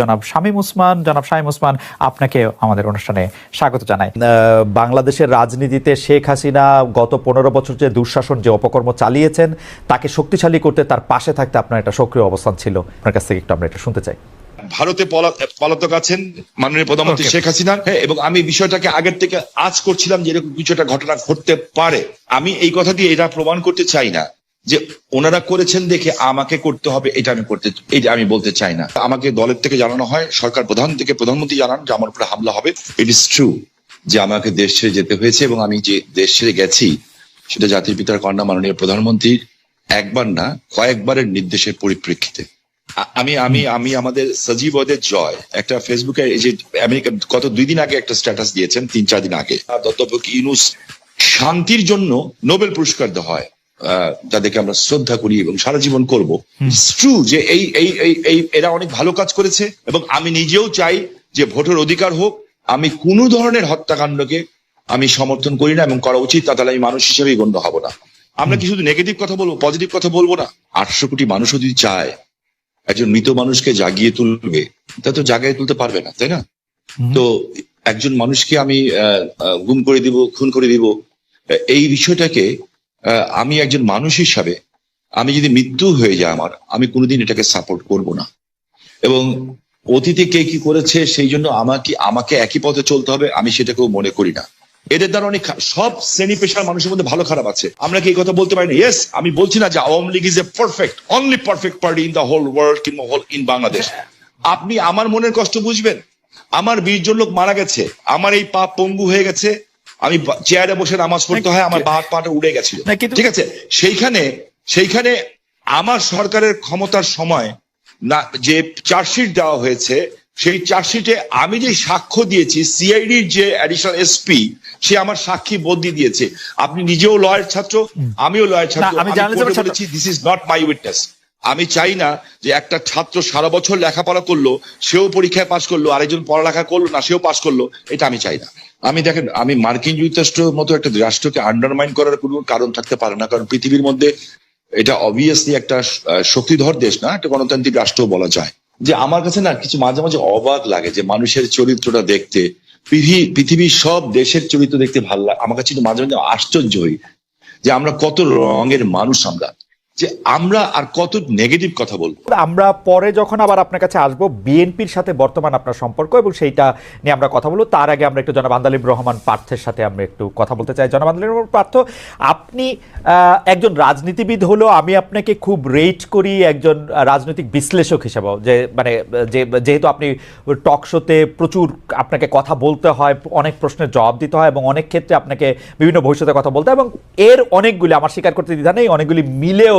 জনাব শামীম উসমান। জনাব শামীম উসমান আপনাকে আমাদের অনুষ্ঠানে স্বাগত জানাই। বাংলাদেশের রাজনীতিতে শেখ হাসিনা গত পনেরো বছর যে দুঃশাসন যে অপকর্ম চালিয়েছেন তাকে শক্তিশালী করতে তার পাশে থাকতে আপনার একটা সক্রিয় অবস্থান ছিল। আপনার কাছ থেকে একটু আমরা এটা শুনতে চাই। ভারতে পলা- পলাতক আছেন মাননীয় প্রধানমন্ত্রী শেখ হাসিনা। হ্যাঁ এবং আমি বিষয়টাকে আগের থেকে আজ করছিলাম যে এরকম কিছু একটা ঘটনা ঘটতে পারে। আমি এই কথা দিয়ে এটা প্রমাণ করতে চাই না। যে ওনারা করেছেন দেখে আমাকে করতে হবে, এটা আমি করতে, এটা আমি বলতে চাই না। আমাকে দলের থেকে জানানো হয়, সরকার প্রধান থেকে প্রধানমন্ত্রী জানান যে আমার উপরে হামলা হবে। ইট ইস ট্রু যে আমাকে দেশ ছেড়ে যেতে হয়েছে এবং আমি যে দেশ ছেড়ে গেছি, সেটা জাতির পিতার কন্যা মাননীয় প্রধানমন্ত্রীর একবার না, কয়েকবারের নির্দেশের পরিপ্রেক্ষিতে। আমি আমি আমি আমাদের সজীব ওদের জয়, একটা ফেসবুকে যে আমেরিকা গত দুই দিন আগে একটা স্ট্যাটাস দিয়েছেন, তিন, চার দিন আগে। দত্তপক ইউনুস শান্তির জন্য নোবেল পুরস্কার দেওয়া হয়। যাদেরকে আমরা শ্রদ্ধা করি এবং সারা জীবন করব ট্রু যে এই এই এই এরা অনেক ভালো কাজ করেছে এবং আমি নিজেও চাই যে ভোটের অধিকার হোক আমি কোনো ধরনের হত্যাকাণ্ডকে আমি সমর্থন করি না এবং করা উচিত তা তাহলে আমি মানুষ হিসেবেই গণ্য হব না। আমরা কি শুধু নেগেটিভ কথা বলব পজিটিভ কথা বলব না? আটশো কোটি মানুষও যদি চায় একজন মৃত মানুষকে জাগিয়ে তুলবে তা তো জাগিয়ে তুলতে পারবে না তাই না? তো একজন মানুষকে আমি গুম করে দিব খুন করে দিব এই বিষয়টাকে আমি একজন মানুষ হিসাবে আমি যদি মৃত্যু হয়ে যায় আমার, আমি কোনোদিন এটাকে সাপোর্ট করব না। এবং অতীতে কে কি করেছে সেই জন্য আমাকে আমাকে একই পথে চলতে হবে, আমি সেটাকেও মনে করি না। এদের দ্বারা অনেক সব শ্রেণি পেশার মানুষের মধ্যে ভালো খারাপ আছে। আমরা কি এই কথা বলতে পারি না? ইয়েস আমি বলছি না যে Awami League is a perfect only perfect party in the whole world কিংবা হোল ইন বাংলাদেশ আপনি আমার মনের কষ্ট বুঝবেন। আমার বিশ জন লোক মারা গেছে। আমার এই পা পঙ্গু হয়ে গেছে। আমি চেয়ারে বসে নামাজ পড়তে হয় আমার বাহাত পাটা উড়ে গেছিল। ঠিক আছে? সেইখানে সেইখানে আমার সরকারের ক্ষমতার সময় না যে চার্জশিট দেওয়া হয়েছে সেই চার্জশিটে আমি যে সাক্ষ্য দিয়েছি সিআইডির যে অ্যাডিশনাল এসপি সে আমার সাক্ষী বদলি দিয়েছে। আপনি নিজেও লয়ের ছাত্র আমিও লয়ের ছাত্র আমি বলেছি this is not my witness আমি চাই না যে একটা ছাত্র সারা বছর লেখাপড়া করল, সেও পরীক্ষায় পাশ করল, আরেকজন পড়ালেখা করল, না সেও পাশ করল, এটা আমি চাই না। আমি দেখেন, আমি মার্কিন যুক্তরাষ্ট্রের মতো একটা রাষ্ট্রকে আন্ডারমাইন করার কোনো কারণ থাকতে পারে না, কারণ পৃথিবীর মধ্যে এটা অবভিয়াসলি একটা শক্তিধর দেশ না একটা গণতান্ত্রিক রাষ্ট্র বলা যায়। যে আমার কাছে না কিছু মাঝে মাঝে অবাক লাগে যে মানুষের চরিত্রটা দেখতে পৃথিবী পৃথিবীর সব দেশের চরিত্র দেখতে ভালো লাগে। আমার কাছে মাঝে মাঝে আশ্চর্য হই যে আমরা কত রঙের মানুষ আমরা। যে আমরা আর কত নেগেটিভ কথা বলব। আমরা পরে যখন আবার আপনার কাছে আসব বিএনপির সাথে বর্তমান আপনার সম্পর্ক এবং সেইটা নিয়ে আমরা কথা বলব। তার আগে আমরা একটু জনাব আন্দালিব রহমান পার্থের সাথে আমরা একটু কথা বলতে চাই। জনাব আন্দালিব রহমান পার্থ, আপনি একজন রাজনীতিবিদ হলো, আমি আপনাকে খুব রেট করি একজন রাজনৈতিক বিশ্লেষক হিসেবেও। যে মানে যে, যেহেতু আপনি টক শোতে প্রচুর আপনাকে কথা বলতে হয়, অনেক প্রশ্নের জবাব দিতে হয় এবং অনেক ক্ষেত্রে আপনাকে বিভিন্ন ভবিষ্যতে কথা বলতে হয় এবং এর অনেকগুলি, আমার স্বীকার করতে দ্বিধা নেই, অনেকগুলি মিলেও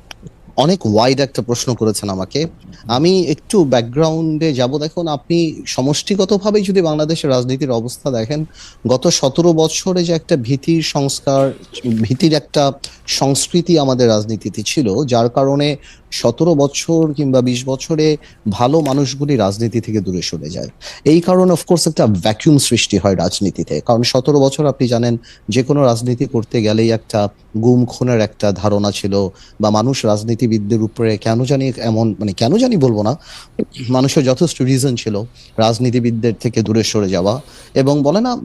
অনেক ওয়াইড একটা প্রশ্ন করেছেন আমাকে। আমি একটু ব্যাকগ্রাউন্ডে যাব। দেখুন, আপনি সমষ্টিগতভাবে যদি বাংলাদেশের রাজনীতির অবস্থা দেখেন, গত সতেরো বছরে যে একটা ভীতির সংস্কার, ভীতির একটা সংস্কৃতি আমাদের রাজনীতিতে ছিল, যার কারণে সতেরো বছর কিংবা বিশ বছরে ভালো মানুষগুলি রাজনীতি থেকে দূরে সরে যায়। এই কারণে অফকোর্স একটা ভ্যাকিউম সৃষ্টি হয় রাজনীতিতে। কারণ সতেরো বছর আপনি জানেন যে কোনো রাজনীতি করতে গেলেই একটা গুম খুনের একটা ধারণা ছিল, বা মানুষ রাজনীতিবিদদের উপরে কেন জানি এমন মানে কেন জানি বলব না, মানুষের যথেষ্ট রিজন ছিল রাজনীতিবিদদের থেকে দূরে সরে যাওয়া। এবং বলে না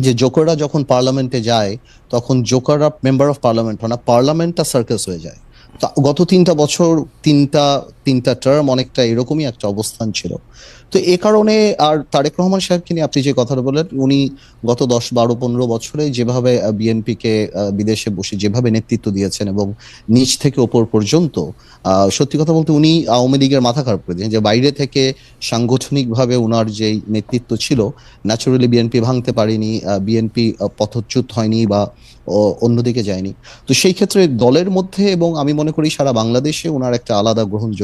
যে জোকাররা যখন পার্লামেন্টে যায়, তখন জোকাররা মেম্বার অফ পার্লামেন্ট হয় না পার্লামেন্টটা সার্কাস হয়ে যায়। গত তিনটা বছর তিনটা তিনটা টার্ম অনেকটা এরকমই একটা অবস্থান ছিল। তো এ কারণে আর তারেক রহমান সাহেবকে নিয়ে আপনি যে কথাটা বললেন, উনি গত দশ, বারো, পনেরো বছরে যেভাবে বিএনপি কে বিদেশে বসে যেভাবে নেতৃত্ব দিয়েছেন এবং নিচ থেকে ওপর পর্যন্ত সত্যি কথা বলতে উনি আওয়ামী লীগের মাথা খারাপ করে দিয়েছেন। যে বাইরে থেকে সাংগঠনিকভাবে ওনার যেই নেতৃত্ব ছিল ন্যাচুরালি বিএনপি ভাঙতে পারেনি বিএনপি পথচ্যুত হয়নি বা অন্যদিকে যায়নি। তো সেই ক্ষেত্রে দলের মধ্যে এবং আমি মনে করি সারা বাংলাদেশে ওনার একটা আলাদা